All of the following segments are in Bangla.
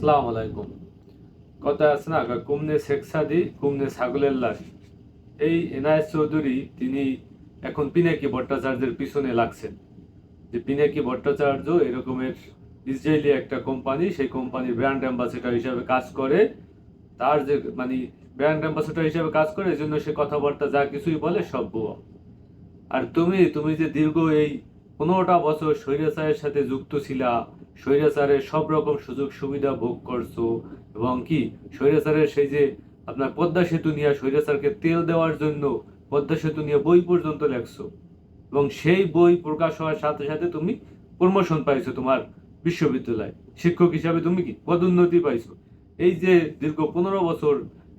আসসালামু আলাইকুম। কথা আছে না কুমনে শেখ সাদি, কুমনে ছাগলের লাশ। এই এনআইএস চৌধুরী, তিনি এখন পিনাকি ভট্টাচার্যের পিছনে লাগছেন। যে পিনাকি ভট্টাচার্য এরকমের ইসরায়েলি একটা কোম্পানি, সেই কোম্পানির ব্র্যান্ড অ্যাম্বাসেডর হিসাবে কাজ করে। তার যে মানে ব্র্যান্ড অ্যাম্বাসেডর হিসাবে কাজ করে এই জন্য সে কথাবার্তা যা কিছুই বলে সব ভুয়া। আর তুমি তুমি যে দীর্ঘ এই পনেরোটা বছর স্বৈরাচারের সাথে যুক্ত ছিলা, স্বৈরাচারের সব রকম সুযোগ সুবিধা ভোগ করছ এবং কি স্বৈরাচারের সেই যে আপনার পদ্মা সেতু নিয়ে স্বৈরাচারকে তেল দেওয়ার জন্য পদ্মা সেতু নিয়ে বই পর্যন্ত লেখছো এবং সেই বই প্রকাশ হওয়ার সাথে সাথে তুমি প্রমোশন পাইছো তোমার বিশ্ববিদ্যালয়। শিক্ষক হিসাবে তুমি কি পদোন্নতি পাইছো? এই যে দীর্ঘ পনেরো বছর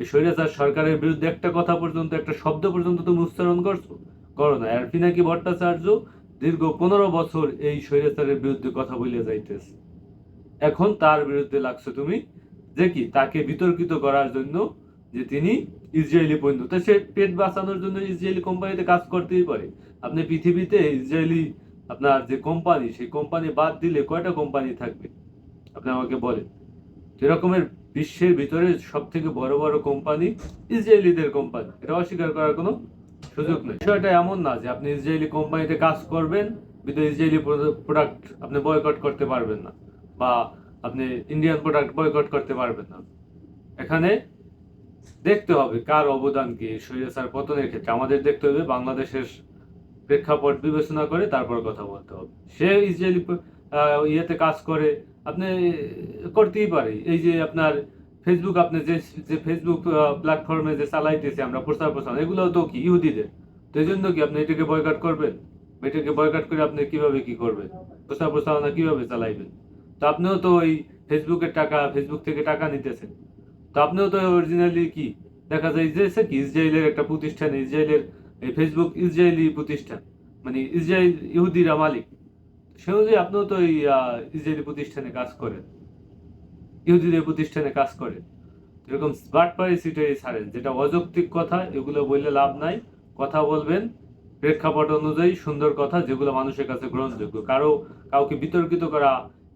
স্বৈরাচার সরকারের বিরুদ্ধে একটা কথা পর্যন্ত, একটা শব্দ পর্যন্ত তুমি উচ্চারণ করছ? করো না আর পিনাকি ভট্টাচার্য দীর্ঘ পনেরো বছর এই স্বৈরাচারের বিরুদ্ধে কথা বলে যাইতেছে। এখন তার বিরুদ্ধে লাগছো তুমি যে কি তাকে বিতর্কিত করার জন্য যে তিনি ইসরায়েলি পণ্য তো সে পেট বাঁচানোর জন্য ইসরায়েলি কোম্পানিতে কাজ করতেই পারে। আপনি পৃথিবীতে ইসরায়েলি আপনার যে কোম্পানি, সেই কোম্পানি বাদ দিলে কয়টা কোম্পানি থাকবে? আপনি আমাকে বলেন। এরকমের বিশ্বের ভিতরে সব থেকে বড় বড় কোম্পানি ইসরায়েলিদের কোম্পানি। এটা অস্বীকার করার কোনো সুযোগ নেই। বিষয়টা এমন না যে আপনি ইসরায়েলি কোম্পানিতে কাজ করবেন কিন্তু ইসরায়েলি প্রোডাক্ট আপনি বয়কট করতে পারবেন না, বা আপনি ইন্ডিয়ান প্রোডাক্ট বয়কট করতে পারবেন না। এখানে দেখতে হবে কার অবদান কি স্বৈরাচার পতনের ক্ষেত্রে। আমাদের দেখতে হবে বাংলাদেশের প্রেক্ষাপট বিবেচনা করে তারপর কথা বলতে হবে। সে ইসরায়েলি ইয়েতে কাজ করে, আপনি করতেই পারে। এই যে আপনার ফেসবুক আপনি যে যে ফেসবুক প্ল্যাটফর্মে যে চালাইতেছে আমরা, প্রচার প্রসার এগুলো তো কি ইহুদিদের? তো এই জন্য কি আপনি এটাকে বয়কট করবেন? এটাকে বয়কট করে আপনি কীভাবে কি করবেন? প্রচার প্রচারণা কীভাবে চালাইবেন? তো আপনিও তো ওই ফেসবুকের টাকা ফেসবুক থেকে টাকা নিতেছেন। তো আপনিও তো অরিজিনালি কি? দেখা যায় যে কি? ইসরায়েলের একটা প্রতিষ্ঠান, ইসরায়েলের এই ফেসবুক ইসরায়েলি প্রতিষ্ঠান মানে ইসরায়েল ইহুদিরা মালিক। সে অনুযায়ী আপনিও তো এই ইসরায়েলি প্রতিষ্ঠানে কাজ করেন। ইহুদিদের প্রতিষ্ঠানে কাজ করেন এরকম স্মার্ট পারি সিটাই ছাড়েন, যেটা অযৌক্তিক কথা, এগুলো বললে লাভ নাই। কথা বলবেন, প্রেক্ষাপট অনুযায়ী সুন্দর কথা, যেগুলো মানুষের কাছে গ্রহণযোগ্য। কারও, কাউকে বিতর্কিত করা,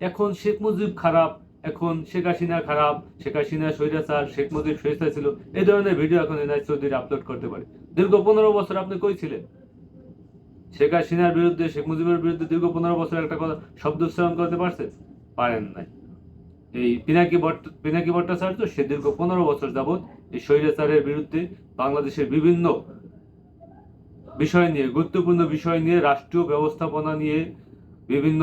এখন শেখ মুজিব খারাপ, এখন শেখ হাসিনা খারাপ, শেখ হাসিনা স্বৈরাচার, শেখ মুজিব স্বৈরাচার ছিল, এই ধরনের ভিডিও এখন এনআই চৌধুরী আপলোড করতে পারে। দীর্ঘ পনেরো বছর আপনি কই ছিলেন? শেখ হাসিনার বিরুদ্ধে, শেখ মুজিবের বিরুদ্ধে দীর্ঘ পনেরো বছর একটা কথা, শব্দ উচ্চারণ করতে পারছেন? পারেন নাই। এই পিনাকি ভট্ট, পিনাকি ভট্টাচার্য সে দীর্ঘ পনেরো বছর যাবৎ এই স্বৈরাচারের বিরুদ্ধে বাংলাদেশের বিভিন্ন বিষয় নিয়ে, গুরুত্বপূর্ণ বিষয় নিয়ে, রাষ্ট্রীয় ব্যবস্থাপনা নিয়ে, বিভিন্ন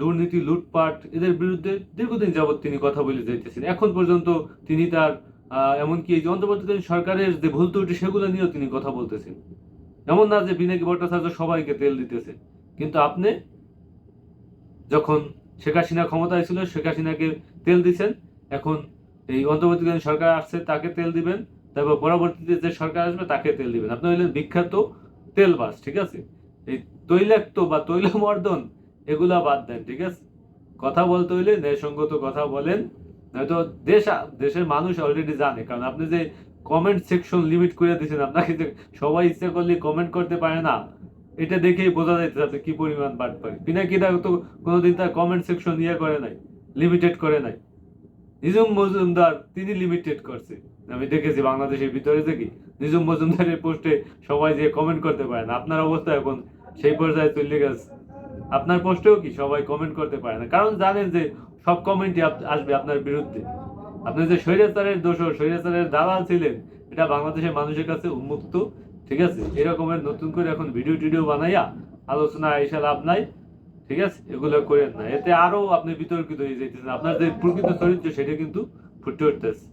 দুর্নীতি, লুটপাট, এদের বিরুদ্ধে দীর্ঘদিন যাবৎ তিনি কথা বলে যাইতেছেন। এখন পর্যন্ত তিনি তার এমনকি এই অন্তর্বর্তীকালীন সরকারের যে ভুল ত্রুটি, সেগুলো নিয়েও তিনি কথা বলতেছেন। এমন না যে বিনাকি ভট্টাচার্য সবাইকে তেল দিতেছে। কিন্তু আপনি যখন শেখ হাসিনা ক্ষমতায় ছিল, শেখ হাসিনাকে তেল দিচ্ছেন। এখন এই অন্তর্বর্তীকালীন সরকার আসছে, তাকে তেল দিবেন। তারপর পরবর্তীতে যে সরকার আসবে, তাকে তেল দিবেন। আপনি হইলেন বিখ্যাত তেলবাস ঠিক আছে? এই তৈলাক্ত বা তৈলমর্দন, এগুলা বাদ দেন, ঠিক আছে? কথা বলতে হইলে ন্যায়সঙ্গত কথা বলেন। নয়তো দেশ, দেশের মানুষ অলরেডি জানে। কারণ আপনি যে কমেন্ট সেকশন লিমিট করে দিয়েছেন, আপনাকে সবাই ইচ্ছা করলে কমেন্ট করতে পারে না। এটা দেখেই বোঝা যাইতেছে আপনি কি পরিমাণ বাট পারে। পিনাকিদা তো কোনোদিন তার কমেন্ট সেকশন ইয়ে করে নাই লিমিটেড করে নাই। নিজুম মজুমদার তিনি লিমিটেড করছে। আমি দেখেছি বাংলাদেশের ভিতরে দেখি নিজুম মজুমদারের পোস্টে সবাই যে কমেন্ট করতে পারে না, আপনার অবস্থা এখন সেই পর্যায়ে চলে গেছে। আপনার পোস্টেও কি সবাই কমেন্ট করতে পারে না? কারণ জানেন যে সব কমেন্টই আসবে আপনার বিরুদ্ধে। আপনি যে স্বৈরাচারের দোষর, স্বৈরাচারের দালাল ছিলেন, এটা বাংলাদেশের মানুষের কাছে উন্মুক্ত। ঠিক আছে? এরকমের নতুন করে এখন ভিডিও টিডিও বানাইয়া আলোচনা এসে লাভ নাই, ঠিক আছে? এগুলো করেন না। এতে আরও আপনি বিতর্কিত হয়ে যাইতেছেন। আপনার যে প্রকৃত চরিত্র, সেটা কিন্তু ফুটে উঠতেছে।